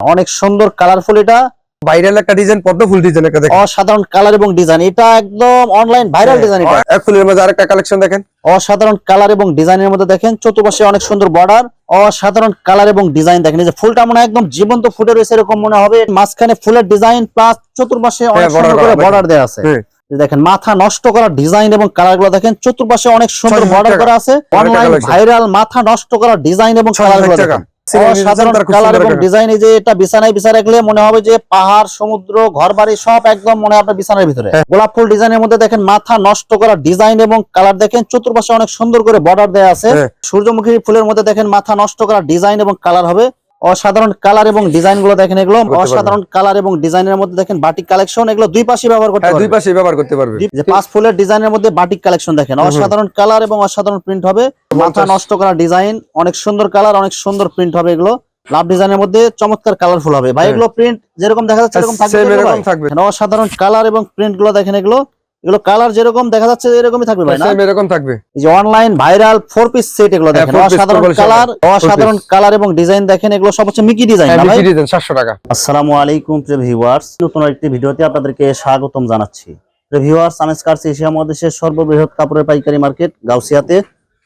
অনেক সুন্দর কালারফুল এটা। ভাইরাল একটা ডিজাইন পদ্ম ফুল ডিজাইন একটা দেখেন। অসাধারণ কালার এবং ডিজাইন এটা একদম অনলাইন ভাইরাল ডিজাইন এটা। এক ফুলের মধ্যে আরেকটা কালেকশন দেখেন। অসাধারণ কালার এবং ডিজাইনের মধ্যে দেখেন চতুর্পাশে অনেক সুন্দর বর্ডার অসাধারণ কালার এবং ডিজাইন দেখেন। এই যে ফুলটা মনে হয় একদম জীবন্ত ফুটে রয়েছে এরকম মনে হবে। মাঝখানে ফুলের ডিজাইন প্লাস চতুর্পাশে অনেক হ্যাঁ, সুন্দর করে বর্ডার দেওয়া আছে। হ্যাঁ। দেখেন মাথা নষ্ট করা ডিজাইন এবং কালারগুলো দেখেন চতুর্পাশে অনেক সুন্দর বর্ডার। করা আছে। অনলাইন ভাইরাল মাথা নষ্ট করা ডিজাইন এবং কালারগুলো দেখেন। Single অসাধারণ design তার খুব কালার এবং ডিজাইন এই যে এটা বিছানায় বিছানা রাখলে মনে হবে যে পাহাড় সমুদ্র ঘর বাড়ি সব একদম মনে হয় আপনার বিছানার ভিতরে হ্যাঁ। গোলাপ ফুল ডিজাইনের মধ্যে দেখেন মাথা নষ্ট করা ডিজাইন এবং কালার দেখেন চতুর্পাশে অনেক সুন্দর করে বর্ডার দেওয়া আছে হ্যাঁ। সূর্যমুখী ফুলের মধ্যে দেখেন মাথা নষ্ট করা ডিজাইন এবং কালার হবে অসাধারণ কালার এবং ডিজাইনগুলো দেখেন এগুলো অসাধারণ কালার এবং ডিজাইনের মধ্যে দেখেন বাটিক কালেকশন এগুলো দুই পাশে ব্যবহার করতে হ্যাঁ দুই পাশে ব্যবহার করতে পারবে যে পাঁচ ফুলের ডিজাইনের মধ্যে বাটিক কালেকশন দেখেন। অসাধারণ কালার এবং অসাধারণ প্রিন্ট হবে। মাথা নষ্ট করা ডিজাইন অনেক সুন্দর কালার অনেক সুন্দর প্রিন্ট হবে এগুলো। লাভ ডিজাইনের মধ্যে চমৎকার কালারফুল হবে। ভাই হ্যাঁ। এগুলো প্রিন্ট যেরকম দেখা যাচ্ছে এগুলো এরকম থাকবে। অসাধারণ কালার এবং প্রিন্টগুলো দেখেন এগুলো। এগুলো কালার যেরকম দেখা যাচ্ছে এরকমই থাকবে ভাই না? এরকম থাকবে। এই যে online viral four piece set এগুলো হ্যাঁ, দেখেন অসাধারণ কালার। অসাধারণ কালার এবং ডিজাইন দেখেন এগুলো সব হচ্ছে মিকি ডিজাইন হ্যাঁ না ভাই? মিকি ডিজাইন 700 টাকা। আসসালামু আলাইকুম প্রিয় ভিউয়ার্স নতুন একটি ভিডিওতে আপনাদেরকে স্বাগতম জানাচ্ছি। প্রিয় ভিউয়ার্স আমেজ কার্স এশিয়া মহাদেশের সর্ববৃহৎ কাপড়ের পাইকারি মার্কেট গাউসিয়াতে।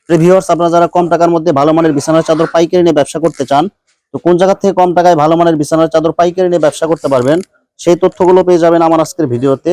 প্রিয় ভিউয়ার্স আপনারা যারা কম টাকার মধ্যে ভালো মানের বিছানার চাদর পাইকারি নিয়ে ব্যবসা করতে চান তো কোন জায়গা থেকে কম টাকায় ভালো মানের বিছানার চাদর পাইকারি নিয়ে ব্যবসা করতে পারবেন সেই তথ্যগুলো পেয়ে যাবেন আমার আজকের ভিডিওতে।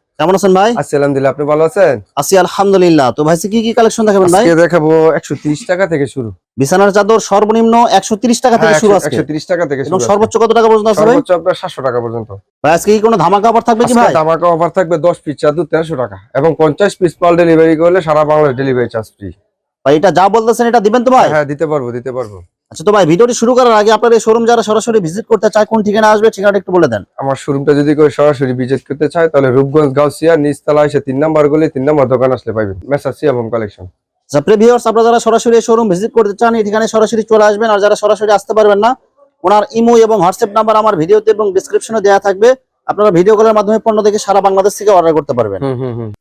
কেমন আছেন ভাই? আছি আলহামদুলিল্লাহ। আপনি ভালো আছেন? আছি আলহামদুলিল্লাহ। তো ভাই কি কি কালেকশন দেখাবেন ভাই? আজকে দেখাবো 130 টাকা থেকে শুরু। বিছানার চাদর সর্বনিম্ন একশো ত্রিশ টাকা থেকে হ্যাঁ, শুরু 100 আজকে 130 টাকা থেকে এবং শুরু আছে। সর্বোচ্চ কত টাকা পর্যন্ত আছে ভাই? সর্বোচ্চ আপনার 700 টাকা পর্যন্ত। ভাই আজকে কি কোনো ধামাকা অফার থাকবে কি ভাই? ধামাকা অফার থাকবে 10 পিস চাদর 1300 টাকা এবং 50 পিস মাল ডেলিভারি করলে সারা বাংলাদেশ ডেলিভারি চার্জ ফ্রি ভাই এটা যা বলতেছেন এটা দিবেন তো ভাই? হ্যাঁ দিতে পারব দিতে পারব। আচ্ছা তো ভাই ভিডিওটি শুরু করার আগে আপনার এই শোরুম যারা সরাসরি ভিজিট করতে চায় কোন ঠিকানা আসবে ঠিকানাটা একটু বলে দেন। আমার শোরুমটা যদি কেউ সরাসরি ভিজিট করতে চায় তাহলে রূপগঞ্জ গাউসিয়া নিচতলা এসে তিন নাম্বার গলি তিন নাম্বার দোকান আসলে পাইবেন মেসাসি এবং কালেকশন আচ্ছা প্রিভিউয়ার্স আপনারা যারা সরাসরি শোরুম ভিজিট করতে চান এই ঠিকানায় সরাসরি চলে আসবেন আর যারা সরাসরি আসতে পারবেন না ওনার ইমো এবং হোয়াটসঅ্যাপ নাম্বার আমার ভিডিওতে এবং ডেসক্রিপশনে দেওয়া থাকবে। আপনারা ভিডিও কলের মাধ্যমে পণ্য দেখে সারা বাংলাদেশ থেকে অর্ডার করতে পারবেন।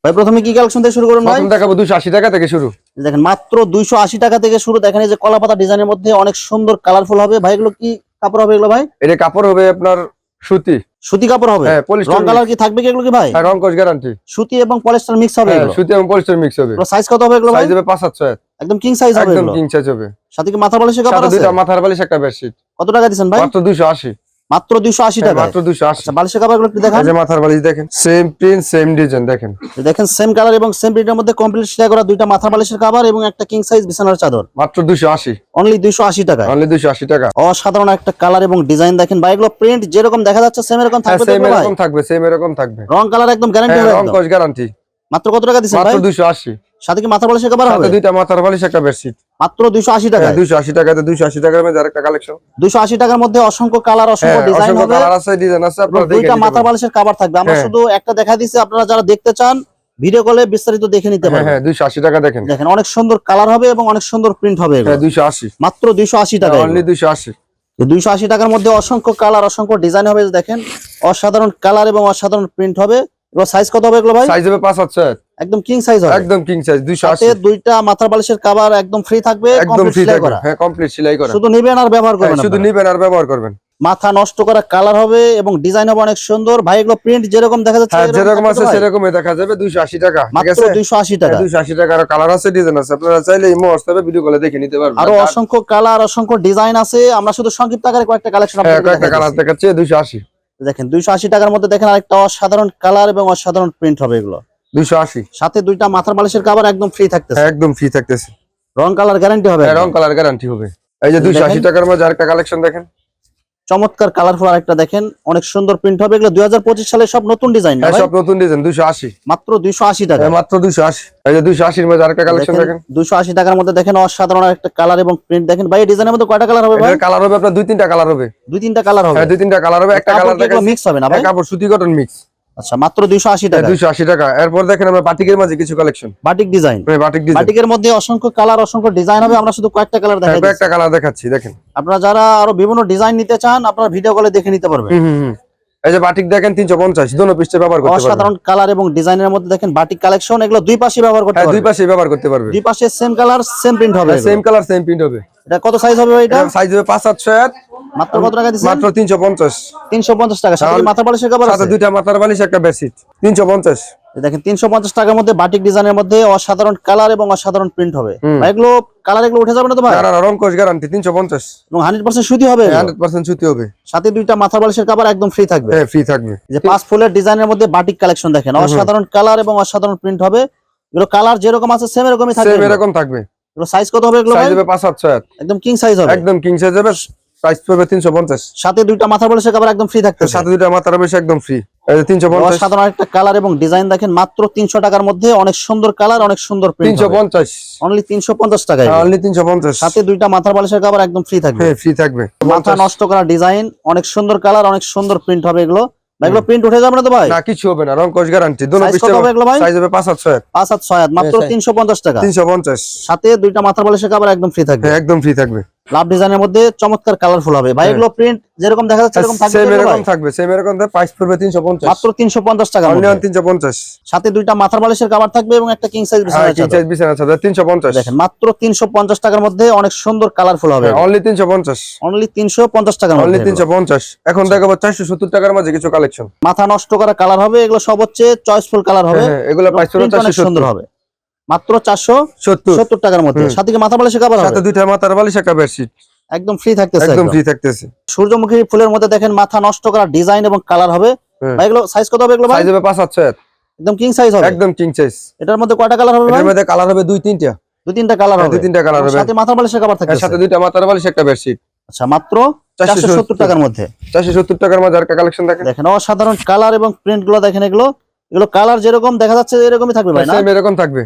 ভাই প্রথমে কি কালেকশন থেকে শুরু করুন ভাই? দেখাবো 280 টাকা থেকে শুরু। দেখেন মাত্র দুইশো আশি টাকা থেকে শুরু। দেখেন এই যে কলা পাতা ডিজাইনের মধ্যে অনেক সুন্দর কালারফুল হবে। ভাই এগুলো কি কাপড় হবে এগুলো ভাই? এটা কাপড় হবে আপনার সুতি। সুতি কাপড় হবে? হ্যাঁ রং কালার কি থাকবে কি এগুলো কি ভাই? রং রংকশ গ্যারান্টি সুতি এবং পলিস্টার মিক্স হবে হ্যাঁ সুতি এবং পলিস্টার মিক্স হবে। সাইজ কত হবে এগুলো ভাই? সাইজ হবে 5 7 ছয় একদম কিং সাইজ হবে একদম কিং সাইজ হবে। সাথে কি মাথা বালিশের কাপড় আছে? দুইটা মাথার বালিশ একটা বেডশিট কত টাকা দিচ্ছেন ভাই? মাত্র 280 মাত্র দুইশো আশি হ্যাঁ, টাকা মাত্র 280 আচ্ছা বালিশের কাপড় একটু দেখান। যে মাথার বালিশ দেখেন সেম প্রিন্ট সেম ডিজাইন দেখেন। দেখেন সেম কালার এবং সেম প্রিন্টের মধ্যে কমপ্লিট সেলাই করা দুইটা মাথা বালিশের কাভার এবং একটা কিং সাইজ বিছানার চাদর। মাত্র 280 অনলি দুইশো আশি টাকা অনলি 280 টাকা। অসাধারণ একটা কালার এবং ডিজাইন দেখেন। ভাই এগুলো প্রিন্ট যেরকম দেখা যাচ্ছে সেম এরকম হ্যাঁ থাকবে সেম এরকম থাকবে সেম এরকম থাকবে। রং কালার একদম গ্যারান্টি হ্যাঁ হবে একদম। রংকশ গ্যারান্টি মাত্র কত টাকা দিচ্ছেন ভাই? মাত্র 280 সাথে কি মাথা বালিশের কাভার সাথে হবে? দুইটা মাথার বালিশ একটা বেডশিট মাত্র দুইশো আশি টাকা হ্যাঁ 280 টাকাতে 280 টাকার মধ্যে আরেকটা কালেকশন দুইশো আশি টাকার মধ্যে অসংখ্য কালার হ্যাঁ অসংখ্য ডিজাইন হবে। কালার আছে ডিজাইন আছে আপনারা দেখে দুইটা নিতে মাথা পারবেন। বালিশের কাভার থাকবে। আমরা হ্যাঁ। শুধু একটা দেখা দিচ্ছি আপনারা যারা দেখতে চান ভিডিও কলে বিস্তারিত দেখে নিতে হ্যাঁ পারবেন। হ্যাঁ 280 টাকা দেখেন। দেখেন অনেক সুন্দর কালার হবে এবং অনেক সুন্দর প্রিন্ট হবে। হ্যাঁ 280 মাত্র দুইশো আশি টাকা অনলি 280 দুইশো আশি। টাকার মধ্যে অসংখ্য কালার অসংখ্য ডিজাইন হবে দেখেন। অসাধারণ কালার এবং অসাধারণ প্রিন্ট হবে। এগুলো সাইজ কত হবে এগুলো ভাই? সাইজ হবে 5 7 ছয় একদম কিং সাইজ হবে। একদম কিং সাইজ সাথে 280 দুইটা মাথার বালিশের কাভার একদম ফ্রি থাকবে একদম ফ্রি থাকবে। হ্যাঁ কমপ্লিট সেলাই করা। শুধু নিবেন আর ব্যবহার হ্যাঁ, করবেন শুধু আপনারা। নিবেন আর ব্যবহার করবেন। মাথা নষ্ট করা কালার হবে এবং ডিজাইন হবে অনেক সুন্দর। ভাই এগুলো প্রিন্ট যেরকম দেখা যাচ্ছে হ্যাঁ যেরকম আছে সেরকমই দেখা যাবে 280 টাকা ঠিক মাত্র আছে? দুইশো আশি টাকা। হ্যাঁ, 280 টাকা আর কালার আছে ডিজাইন আছে। আপনারা চাইলে ইমো হোয়াটসঅ্যাপে ভিডিও কলে দেখে নিতে পারবেন। আরও অসংখ্য কালার অসংখ্য ডিজাইন আছে। আমরা শুধু সংক্ষিপ্ত আকারে কয়েকটা কালেকশন হ্যাঁ কয়েকটা কালার দেখাচ্ছে 280 দেখেন দুইশো আশি টাকার মধ্যে দেখেন আরেকটা অসাধারণ কালার এবং অসাধারণ প্রিন্ট হবে এগুলো। 280 সাথে দুইটা মাথার বালিশের কাবার একদম ফ্রি থাকতেছে। একদম ফ্রি থাকতেছে। রং কালার গ্যারান্টি হবে হ্যাঁ রং কালার গ্যারান্টি হবে। এই যে দুইশো আশি টাকার মধ্যে আরেকটা কালেকশন দেখেন। চমৎকার কালারফুল আরেকটা দেখেন। অনেক সুন্দর প্রিন্ট হবে। এগুলো দুই হাজার পঁচিশ সালে সব নতুন ডিজাইন হ্যাঁ সব নতুন ডিজাইন 280 মাত্র দুইশো আশি টাকা। হ্যাঁ মাত্র 280 এই যে 280 এর মধ্যে আরেকটা কালেকশন দেখেন দুইশো আশি টাকার মধ্যে দেখেন অসাধারণ একটা কালার এবং প্রিন্ট দেখেন ভাই ডিজাইনের মধ্যে কয়টা কালার হবে ভাই? কালার হবে আপনার দুই তিনটা কালার হবে। দুই তিনটা কালার হবে। হ্যাঁ দুই তিনটা কালার হবে। একটা কালার মিক্স হবে না ভাই? কাপড় সুতি কটন মিক্স আচ্ছা মাত্র দুইশো আশি টাকা দুইশো আশি টাকা। এরপর দেখেন আমরা বাটিকের মাঝে কিছু collection batik design batik design বাটিকের মধ্যে অসংখ্য কালার অসংখ্য ডিজাইন হবে। আমরা শুধু কয়েকটা কালার দেখাই দিচ্ছি। একটা কালার দেখাচ্ছি দেখেন। আপনারা যারা আরও বিভিন্ন ডিজাইন নিতে চান আপনারা ভিডিও কলে দেখে নিতে পারবেন। এই যে বাটিক দেখেন তিনশো পঞ্চাশ। দোনো পৃষ্ঠে ব্যবহার করতে পারবেন। অসাধারণ কালার এবং ডিজাইনের মধ্যে দেখেন বাটিক কালেকশন এগুলো দুই পাশে ব্যবহার করতে হ্যাঁ দুই পারবেন। পাশে ব্যবহার করতে পারবে দুই পাশে সেম কালার সেম প্রিন্ট হবে সেম কালার সেম প্রিন্ট হবে। এটা কত সাইজ হবে ভাই এটা? সাইজ হবে পাঁচ সাতশো এক মাত্র কত টাকা দিচ্ছেন? মাত্র তিনশো পঞ্চাশ। তিনশো পঞ্চাশ টাকা। সাথে কি মাথা বালিশের কভার সাথে দুইটা মাথার বালিশ একটা বেডশিট। তিনশো পঞ্চাশ। এই দেখেন তিনশো পঞ্চাশ টাকার মধ্যে বাটিক ডিজাইনের মধ্যে অসাধারণ কালার এবং অসাধারণ প্রিন্ট হবে। ভাই এগুলো কালার এগুলো উঠে যাবে না তো ভাই? রং কোষ গ্যারান্টি তিনশো পঞ্চাশ। এবং হান্ড্রেড পার্সেন্ট সুতি হবে? এগুলো। হান্ড্রেড পার্সেন্ট ছুটি হবে। সাথে দুইটা মাথা বালিশের কাভার একদম ফ্রি থাকবে। হ্যাঁ ফ্রি থাকবে। যে পাঁচ ফুলের ডিজাইনের মধ্যে বাটিক কালেকশন দেখেন অসাধারণ কালার এবং অসাধারণ প্রিন্ট হবে। এগুলো কালার যেরকম আছে সেম এরকমই থাকবে। সেম এরকম থাকবে। এগুলো সাইজ কত হবে এগুলো সাইজ হবে পাঁচ সাতশো এক একদম কিং সাইজ হবে। একদম কিং সাইজ হবে। প্রাইস পড়বে সাথে দুইটা মাথা বালিশের কাভার একদম ফ্রি থাকবে সাথে দুইটা মাথার বেশি একদম ফ্রি তিনশো পঞ্চাশ। অসাধারণ একটা কালার এবং ডিজাইন দেখেন মাত্র তিনশো টাকার মধ্যে অনেক সুন্দর কালার অনেক সুন্দর প্রিন্ট অনলি টাকায়। অনলি সাথে দুইটা মাথার বালিশের কাভার একদম ফ্রি থাকবে। হ্যাঁ ফ্রি থাকবে। মাথা নষ্ট করা ডিজাইন অনেক সুন্দর কালার অনেক সুন্দর প্রিন্ট হবে এগুলো। এগুলো প্রিন্ট উঠে যাবে না তো ভাই? না কিছু হবে না রং গ্যারান্টি কত হবে এগুলো ভাই? সাইজ হবে মাত্র Yes, sir. তিনশো পঞ্চাশ টাকা। তিনশো পঞ্চাশ। সাথে দুইটা মাথার বালিশের কাভার একদম ফ্রি থাকবে। হ্যাঁ একদম ফ্রি থাকবে। লাভ ডিজাইনের মধ্যে চমৎকার কালারফুল হবে। ভাই হ্যাঁ। এগুলো প্রিন্ট যেরকম দেখা যাচ্ছে এরকম থাকবে সেম এরকম থাকবে সেম এরকম প্রাইস পড়বে তিনশো পঞ্চাশ। মাত্র তিনশো পঞ্চাশ টাকা অনলি তিনশো পঞ্চাশ। সাথে দুইটা মাথার বালিশের কাভার থাকবে এবং একটা কিং সাইজ হ্যাঁ কিং সাইজ বিছানা তিনশো পঞ্চাশ। দেখেন মাত্র তিনশো পঞ্চাশ টাকার মধ্যে অনেক সুন্দর কালারফুল হবে। অনলি তিনশো পঞ্চাশ। অনলি তিনশো পঞ্চাশ টাকার অনলি মধ্যে তিনশো পঞ্চাশ। এখন দেখাবো চারশো সত্তর টাকার মাঝে কিছু কালেকশন মাথা নষ্ট করা কালার হবে এগুলো সব হচ্ছে চয়েসফুল কালার হবে। হ্যাঁ এগুলো এবং প্রাইস পড়বে print অনেক চারশো সুন্দর হবে। মাত্র চারশো সত্তর। টাকার মধ্যে। সাথে মাথা বালিশের কাভার সাথে দুইটা মাথার বালিশ একটা বেডশিট একদম ফ্রি থাকতেছে একদম। ফ্রি থাকতেছে। সূর্যমুখী ফুলের মধ্যে দেখেন মাথা নষ্ট করা ডিজাইন এবং কালার হবে। হ্যাঁ। ভাই এগুলো সাইজ কত হবে এগুলো সাইজ হবে পাঁচ সাতশো এক একদম কিং সাইজ হবে। একদম কিং সাইজ এটার মধ্যে কয়টা কালার হবে ভাই? এটার মধ্যে কালার হবে দুই তিনটা। দুই তিনটা কালার হ্যাঁ, হবে। দুই তিনটা কালার হবে। সাথে মাথা বালিশের কাভার এর থাকবে সাথে দুইটা মাথার বালিশ একটা বেডশিট আচ্ছা মাত্র চারশো চারশো সত্তর টাকার মধ্যে। চারশো সত্তর টাকার মধ্যে আর কালেকশন দেখেন? দেখেন অসাধারণ কালার এবং প্রিন্টগুলো দেখেন এগুলো। এগুলো কালার যেরকম দেখা যাচ্ছে এরকমই থাকবে ভাই না? সেম এরকম থাকবে।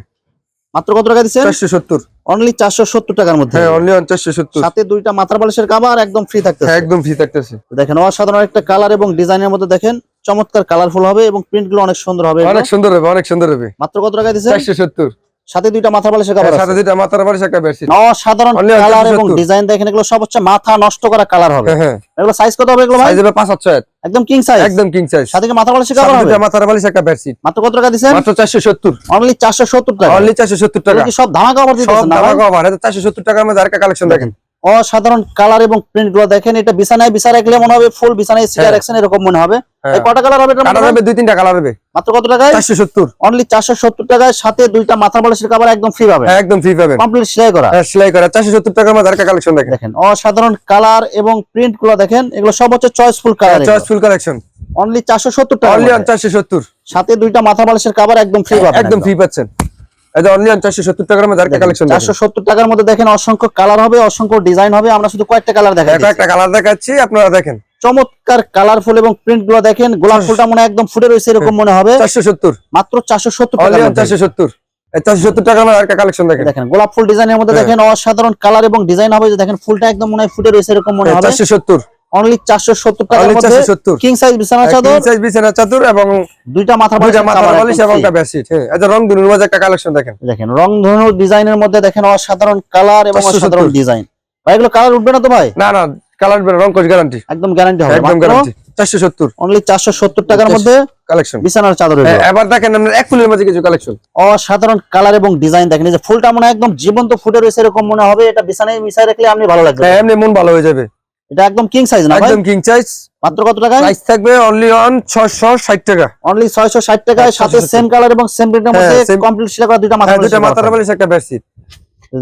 মাত্র কত টাকা দিচ্ছেন? চারশো সত্তর। অনলি চারশো সত্তর টাকার মধ্যে। হ্যাঁ অনলি চারশো সত্তর। সাথে দুইটা মাথার বালিশের কাবার একদম ফ্রি থাকতেছে। হ্যাঁ একদম ফ্রি থাকতেছে। দেখেন অসাধারণ একটা কালার এবং ডিজাইনের মধ্যে দেখেন চমৎকার কালারফুল হবে এবং প্রিন্টগুলো অনেক সুন্দর হবে। অনেক সুন্দর হবে অনেক সুন্দর হবে। মাত্র কত টাকা দিচ্ছেন? চারশো সত্তর। সাথে দুইটা মাথার বালিশের কাভার হ্যাঁ, সাথে দুইটা মাথার বালিশ একটা বেডশিট অসাধারণ Only কালার এবং ডিজাইন দেখেন এগুলো সব হচ্ছে মাথা নষ্ট করা কালার হবে। হ্যাঁ হ্যাঁ। এগুলো সাইজ কত হবে এগুলো ভাই? সাইজ হবে পাঁচ সাতশো এক। একদম কিং সাইজ একদম কিং সাইজ সাথে কি মাথা বালিশের সাথে হবে? দুইটা মাথার বালিশ একটা বেডশিট মাত্র কত টাকা দিবেন মাত্র চারশো সত্তর। অনলি চারশো সত্তর টাকা। অনলি চারশো সত্তর টাকা। কি সব ধামাকা অফার দিতেছেন না ধামাকা অফার এটা চারশো সত্তর টাকার মধ্যে আরেকটা কালেকশন দেখেন। অসাধারণ কালার এবং প্রিন্টগুলো দেখেন এটা বিছানায় বিছা রাখলে মনে হবে ফুল বিছানায় সিটার হ্যাঁ। রাখছেন এরকম মনে হবে। হ্যাঁ। কটা কালার হবে কালার হবে দুই তিনটা কালার হবে। মাত্র কত টাকায়? চারশো সত্তর। অনলি চারশো সত্তর টাকায় সাথে দুইটা মাথার বালিশের কাভার একদম ফ্রি পাবেন। হ্যাঁ একদম ফ্রি পাবেন। কমপ্লিট সেলাই করা। হ্যাঁ সেলাই করা। চারশো সত্তর টাকার মধ্যে আরেকটা কালেকশন দেখেন। দেখেন অসাধারণ কালার এবং প্রিন্টগুলো দেখেন এগুলো সব হচ্ছে choice full colour choice full collection only চারশো সত্তর টাকা অনলি চারশো সত্তর। সাথে দুইটা মাথার বালিশের কাভার একদম ফ্রি পাবেন একদম ফ্রি পাচ্ছেন। এটা অনলি চারশো সত্তর টাকার মধ্যে আরেকটা কালেকশন টাকার মধ্যে দেখেন অসংখ্য কালার হবে অসংখ্য ডিজাইন হবে আমরা শুধু কয়েকটা কালার একটা কালার দেখাচ্ছি আপনারা দেখেন। চমৎকার কালারফুল এবং প্রিন্টগুলো দেখেন গোলাপ ফুলটা মনে হয় একদম ফুটে রয়েছে এরকম মনে হবে। মাত্র আরেকটা কালেকশন দেখেন। দেখেন গোলাপ ফুল ডিজাইনের মধ্যে হ্যাঁ। দেখেন অসাধারণ কালার এবং ডিজাইন হবে যে দেখেন ফুলটা একদম মনে হয় ফুটে রয়েছে এরকম মনে হবে। চারশো সত্তর। অনলি চারশো সত্তর টাকার অনলি মধ্যে চারশো সত্তর। কিং সাইজ বিছানা চাদর সাইজ বিছানা চাদর এবং দুইটা মাথা মাথার cover বালিশ এবং একটা বেডশিট হ্যাঁ। এটা রং দুনুর মাঝে একটা কালেকশন দেখেন। দেখেন রং ধনু ডিজাইনের মধ্যে দেখেন অসাধারণ কালার এবং অসাধারণ ডিজাইন ভাই এগুলো কালার উঠবে না তো ভাই? না না কালার রং কোচ গ্যারান্টি একদম গ্যারান্টি হবে। একদম গ্যারান্টি চারশো সত্তর। অনলি চারশো সত্তর টাকার মধ্যে কালেকশন বিছানার চাদর এগুলো। এবার দেখেন এক ফুলের মাঝে কিছু কালেকশন অসাধারণ কালার এবং ডিজাইন দেখেন। এই যে ফুলটা মনে হয় একদম জীবন্ত ফুটে রয়েছে এরকম মনে হবে। এটা বিছানায় মিশাই রাখলে আপনি ভালো লাগবে। হ্যাঁ এমনি মন ভালো হয়ে যাবে। এটা একদম কিং সাইজ না একদম কিং সাইজ মাত্র কত টাকায়? প্রাইস থাকবে অনলি অন ছশো ষাট টাকা। অনলি ছয়শো ষাট টাকায় সাথে সেম কালার এবং সেম প্রিন্টের মধ্যে কমপ্লিট সেটা করা দুটো মাথা দুটো মাথার বালিশ একটা বেডশিট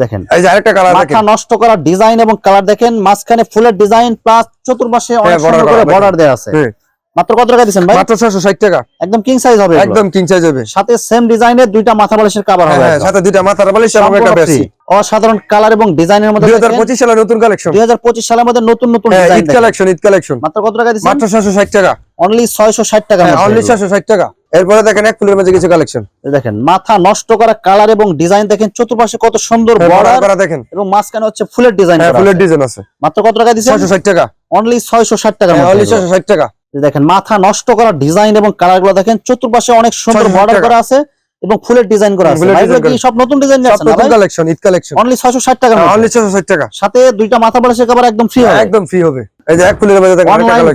দেখেন। এই যে আরেকটা কালার মাথা নষ্ট করা ডিজাইন এবং কালার দেখেন। মাঝখানে ফুলের ডিজাইন প্লাস চতুর্মাসে অনেক সুন্দর করে বর্ডার দেওয়া আছে। হ্যাঁ। মাত্র কত টাকা দিচ্ছেন ভাই? মাত্র ছশো ষাট টাকা। একদম কিং সাইজ হবে একদম কিং সাইজ হবে। সাথে সেম ডিজাইনের দুইটা মাথা বালিশের কাভার হবে হ্যাঁ সাথে দুইটা মাথার বালিশ এবং একটা free। অসাধারণ কালার এবং ডিজাইনের মধ্যে দুই হাজার পঁচিশ সালের নতুন কালেকশন দুই হাজার পঁচিশ সালের মধ্যে নতুন নতুন হ্যাঁ design Eid collection Eid collection মাত্র কত টাকা দিচ্ছেন মাত্র ছশো ষাট টাকা। অনলি ছয়শো ষাট টাকা হ্যাঁ অনলি ছশো ষাট টাকা। এরপরে দেখেন এক ফুলের মাঝে কিছু কালেকশন দেখেন মাথা নষ্ট করা কালার এবং ডিজাইন দেখেন চতুর্পাশে কত সুন্দর বর্ডার বর্ডার করা দেখেন। এবং মাঝখানে হচ্ছে ফুলের ডিজাইন হ্যাঁ ফুলের ডিজাইন আছে। মাত্র কত টাকা ছশো ষাট টাকা। অনলি ছয়শো ষাট টাকা অনলি ছশো ষাট টাকা। এই দেখেন মাথা নষ্ট করা ডিজাইন এবং কালারগুলো দেখেন চতুর্পাশে অনেক সুন্দর 660 বর্ডার করা আছে এবং ফুলের ডিজাইন করা আছে। ভাই, কি সব নতুন ডিজাইন আছে নতুন কালেকশন ঈদ কালেকশন অনলি 660 টাকার অনলি মধ্যে। 660 টাকা। সাথে দুইটা মাথা বালিশের কভার একদম ফ্রি হবে। একদম ফ্রি হবে। এই যে এক ফুলের মধ্যে দেখেন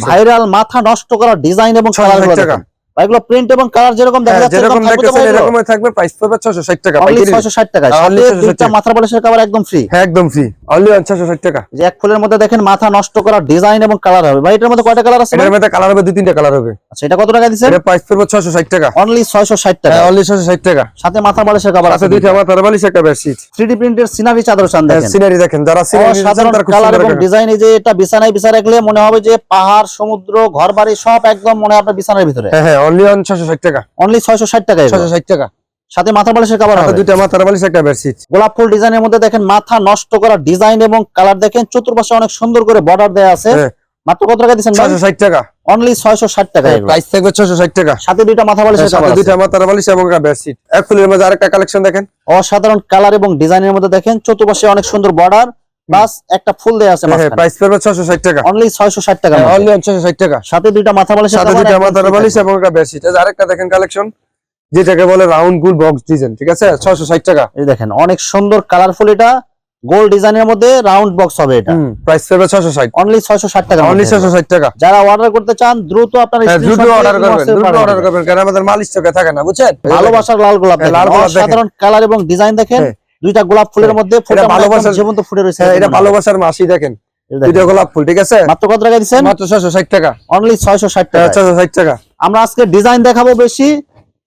ভাইরাল মাথা নষ্ট করা ডিজাইন এবং কালারগুলো দেখেন। এগুলো প্রিন্ট এবং কালার যেরকম দেখা যাচ্ছে হ্যাঁ, যেরকম এগুলো? এরকমই থাকবে প্রাইস পড়বে 660 টাকা অনলি পাইকারি 660 টাকা হ্যাঁ, only 660 দুইটা মাথা বালিশের কভার একদম ফ্রি হ্যাঁ একদম ফ্রি অনলি 660 টাকা। যে এক ফুলের মধ্যে দেখেন মাথা নষ্ট করা ডিজাইন এবং কালার হবে। ভাই এটার মধ্যে কয়টা কালার আছে? এটার মধ্যে কালার হবে দুই তিনটা কালার হবে। আচ্ছা এটা কত টাকা দিচ্ছেন? এটা প্রাইস পড়বে 660 টাকা। অনলি 660 টাকা। হ্যাঁ অনলি 660 টাকা। সাথে মাথা বালিশের কভার আছে দুইটা আমার তারবালিশ একটা বেডশিট 3D প্রিন্টের সিনারি চাদর চান দেখেন। সিনারি দেখেন। যারা সিনারি সাধারণ কালার এবং ডিজাইন এই যে এটা বিছানায় বিছা রাখলে মনে হবে যে পাহাড় সমুদ্র ঘর বাড়ি সব একদম মনে হয় আপনার বিছানার ভিতরে। হ্যাঁ হ্যাঁ অনলি 660 টাকা। অনলি 660 টাকা 660 টাকা। সাথে মাথা বালিশের কভার হবে। দুইটা আমার তারবালিশ একটা বেডশিট গোলাপ ফুল ডিজাইনের মধ্যে দেখেন মাথা নষ্ট করা ডিজাইন এবং কালার দেখেন চতুর্পাশে অনেক সুন্দর করে বর্ডার দেয়া আছে। হ্যাঁ। মাত্র কত টাকা দিচ্ছেন ভাই? 660 টাকা। অনলি 660 টাকা। প্রাইস থাকবে 660 টাকা। সাথে দুইটা মাথা বালিশের সাথে দুইটা আছে। আমার তারবালিশ এবং একটা বেডশিট এক ফুলের মধ্যে আরেকটা কালেকশন দেখেন। অসাধারণ কালার এবং ডিজাইনের মধ্যে দেখেন চতুর্পাশে অনেক সুন্দর বর্ডার প্লাস একটা ফুল দেয়া আছে হ্যাঁ প্রাইস পড়বে 660 টাকা। অনলি 660 টাকা অনলি 660 টাকা। সাথে দুইটা মাথা বালিশের সাথে দুইটা তারবালিশ থাকবে। এবং একটা বেডশিট আরেকটা দেখেন কালেকশন যেটাকে বলে রাউন্ড গুল বক্স ডিজাইন ঠিক আছে? 660 টাকা। এই দেখেন অনেক সুন্দর কালারফুল এটা। গোল ডিজাইনের মধ্যে রাউন্ড বক্স হবে এটা। প্রাইস পড়বে 660 অনলি 660 টাকা অনলি 660 টাকা। যারা অর্ডার করতে চান দ্রুত আপনার হ্যাঁ দ্রুত অর্ডার করবেন দ্রুত অর্ডার করবেন কারণ আমাদের মাল স্টকে থাকে না বুঝছেন? ভালোবাসার লাল গোলাপ হ্যাঁ, লাল গোলাপ দেখেন। কালার এবং ডিজাইন দেখেন। হ্যাঁ। দুইটা গোলাপ ফুলের হ্যাঁ। মধ্যে ফুলটা ভালোবাসার- জীবন্ত ফুটে রয়েছে হ্যাঁ এটা ভালোবাসার মাসি দেখেন। দুইটা গোলাপ ফুল ঠিক আছে? মাত্র কত টাকা দিচ্ছেন? মাত্র 660 টাকা। অনলি ছয়শো ষাট টাকা 660 টাকা। আমরা আজকে ডিজাইন দেখাবো বেশি।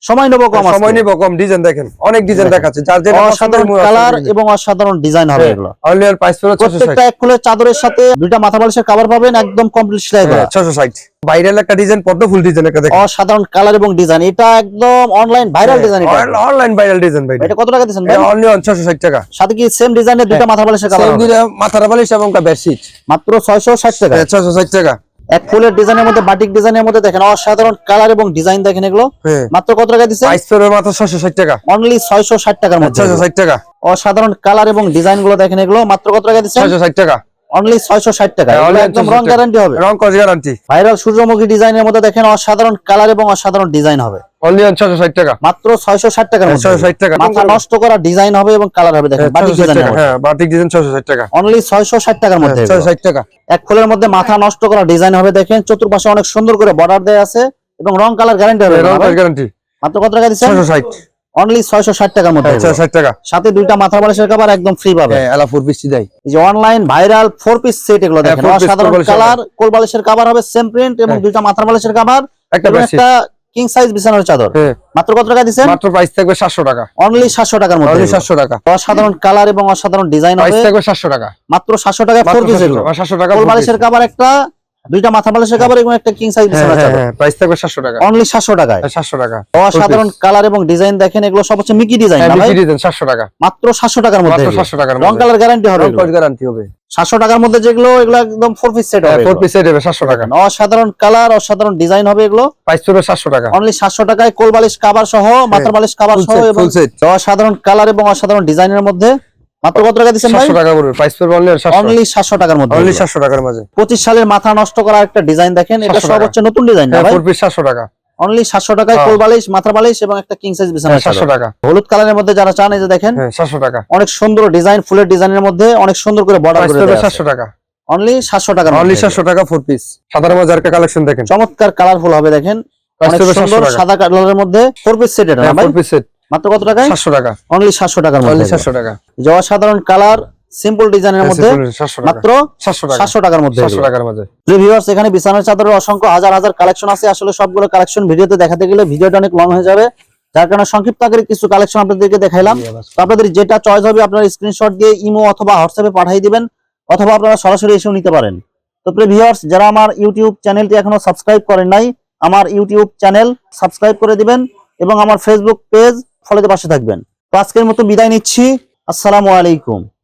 সময় নেব কম সময় নিব কম ডিজাইন দেখেন। অনেক ডিজাইন দেখাচ্ছে। যার যেটা অসাধারণ কালার এবং অসাধারণ ডিজাইন হবে এগুলো। অনলি আর প্রাইস পড়বে 660 প্রত্যেকটা এক ফুলের চাদরের সাথে দুইটা মাথা বালিশের কভার পাবেন একদম কমপ্লিট সেলাই করা। হ্যাঁ, 660 ভাইরাল একটা ডিজাইন পদ্ম ফুল ডিজাইন একটা দেখেন। অসাধারণ কালার এবং ডিজাইন এটা একদম অনলাইন ভাইরাল ডিজাইন এটা। অনলাইন ভাইরাল ডিজাইন ভাই এটা। কত টাকা দিচ্ছেন ভাই? অনলি 660 টাকা। সাথে কি সেম ডিজাইনের দুইটা মাথা বালিশের কভার সেম দিলে মাথার বালিশ এবং একটা বেডশিট মাত্র 660 টাকা। 660 টাকা। এক ফুলের ডিজাইনের মধ্যে বাটিক ডিজাইনের মধ্যে দেখেন অসাধারণ কালার এবং ডিজাইন দেখেন এগুলো। হ্যাঁ। মাত্র কত টাকা দিচ্ছে প্রাইস পড়বে মাত্র 660 টাকা। অনলি 660 টাকার মধ্যে। 660 টাকা। অসাধারণ কালার এবং ডিজাইনগুলো দেখেন এগুলো। মাত্র কত টাকা দিচ্ছে 660 টাকা। অনলি 660 টাকা। হ্যাঁ, একদম 660 রং গ্যারান্টি হবে। রং কজ গ্যারান্টি ভাইরাল সূর্যমুখী ডিজাইনের মধ্যে দেখেন অসাধারণ কালার এবং অসাধারণ ডিজাইন হবে। অনলি 660 টাকা। মাত্র 660 টাকার হ্যাঁ, মধ্যে 660 টাকা। মাথা নষ্ট করা ডিজাইন হবে এবং কালার হবে দেখেন বাটিক 660 ডিজাইনের হ্যাঁ বাটিক ডিজাইন 660 টাকা। অনলি 660 টাকার মধ্যে। 660 টাকা। এক ফুলের মধ্যে মাথা নষ্ট করা ডিজাইন হবে দেখেন চতুর্পাশে অনেক সুন্দর করে বর্ডার দেয়া আছে এবং রং কালার গ্যারান্টি হবে রং না ভাই? কস গ্যারান্টি মাত্র কত টাকা দিচ্ছেন? 660 অনলি 660 টাকার মধ্যে এগুলো। 660 টাকা। সাথে দুইটা মাথা বালিশের কভার একদম ফ্রি পাবে। হ্যাঁ এলাপুর বৃষ্টি দেয়। এই যে online viral four piece set এগুলো দেখেন। বালিশের কালার কোল বালিশের কভার হবে সেম প্রিন্ট এবং হ্যাঁ। দুইটা মাথার বালিশের কভার একটা কিং সাইজ বিছানার চাদর। হ্যাঁ। মাত্র কত টাকা মাত্র প্রাইস থাকবে 700 টাকা। অনলি 700 টাকার মধ্যে। অনলি 700 টাকা। অসাধারণ কালার এবং অসাধারণ ডিজাইন প্রাইস থাকবে 700 টাকা। মাত্র 700 টাকায় ফোর মাত্র পিস 700 এগুলো। টাকা 700 টাকা কোল বালিশের কভার একটা দুইটা মাথা বালিশের কভার এবং একটা কিং সাইজ বিছানার হ্যাঁ চাদর। হ্যাঁ প্রাইস থাকবে 700 টাকা। অনলি 700 টাকায়। হ্যাঁ, 700 টাকা। অসাধারণ কালার এবং ডিজাইন দেখেন এগুলো সব হচ্ছে মিকি ডিজাইন না ভাই? বিক্রি দিবেন 700 টাকা। মাত্র 700 টাকার মধ্যে মাত্র 700 টাকার রং মধ্যে। কালার গ্যারান্টি হবে রং। কস গ্যারান্টি হবে। 700 টাকার মধ্যে যেগুলো এগুলো একদম ফোর পিস সেট হ্যাঁ হবে ফোর পিস সেট হবে 700 টাকা। অসাধারণ কালার অসাধারণ ডিজাইন হবে এগুলো। প্রাইস পড়বে 700 টাকা। অনলি 700 টাকায় কোল বালিশ কাবার সহ মাথার বালিশ কাবার সহ এবং অসাধারণ কালার এবং অসাধারণ ডিজাইনের মধ্যে। মাত্র কত টাকা দিচ্ছেন ভাই? 700 টাকা পড়বে। প্রাইস পড়বে অনলি 700 অনলি 700 টাকার মধ্যে। অনলি এগুলো। 700 টাকার মাঝে 25 সালের মাথা নষ্ট করা একটা ডিজাইন দেখেন এটা 700 সব হচ্ছে নতুন ডিজাইন না হ্যাঁ ভাই? ফোর পিস 700 টাকা। অনলি 700 টাকায় হ্যাঁ। কোল বালিশ মাথার বালিশ এবং একটা কিং সাইজ বিছানা হ্যাঁ 700 টাকা। হলুদ কালারের মধ্যে যারা চান এই যে দেখেন হ্যাঁ 700 টাকা। অনেক সুন্দর ডিজাইন ফুলের ডিজাইনের মধ্যে অনেক সুন্দর করে বর্ডার করে দেওয়া 700 টাকা। অনলি 700 টাকার অনলি মধ্যে 700 টাকা ফোর পিস সাধারণ একটা কালেকশন দেখেন। চমৎকার কালারফুল হবে দেখেন। অনেক সুন্দর সাদা কালারের মধ্যে ফোর পিস সেট এটা হ্যাঁ ভাই? ফোর পিস সেট মাত্র কত টাকায়? 700 টাকা। অনলি 700 টাকার অনলি মধ্যে 700 টাকা। যে অসাধারণ কালার সিম্পল ডিজাইনের মধ্যে 700 টাকা। মাত্র 700 টাকা। 700 টাকার মধ্যে। 700 টাকার মাঝে ভিউয়ার্স এখানে বিছানার চাদরের অসংখ্য হাজার হাজার কালেকশন আছে। আসলে সবগুলো কালেকশন ভিডিওতে দেখাতে গেলে ভিডিওটা অনেক লং হয়ে যাবে। যার কারণে সংক্ষিপ্ত আকারে কিছু কালেকশন আপনাদেরকে দেখাইলাম। তো আপনাদের যেটা চয়েস হবে আপনারা স্ক্রিনশট দিয়ে ইমো অথবা হোয়াটসঅ্যাপে পাঠিয়ে দিবেন অথবা আপনারা সরাসরি এসেও নিতে পারেন। তো প্রিয় ভিউয়ার্স যারা আমার ইউটিউব চ্যানেলটি এখনও সাবস্ক্রাইব করেন নাই আমার ইউটিউব চ্যানেল সাবস্ক্রাইব করে দিবেন এবং আমার ফেসবুক পেজ ফলোতে পাশে থাকবেন। তো আজকের মতো বিদায় নিচ্ছি। আসসালামু আলাইকুম।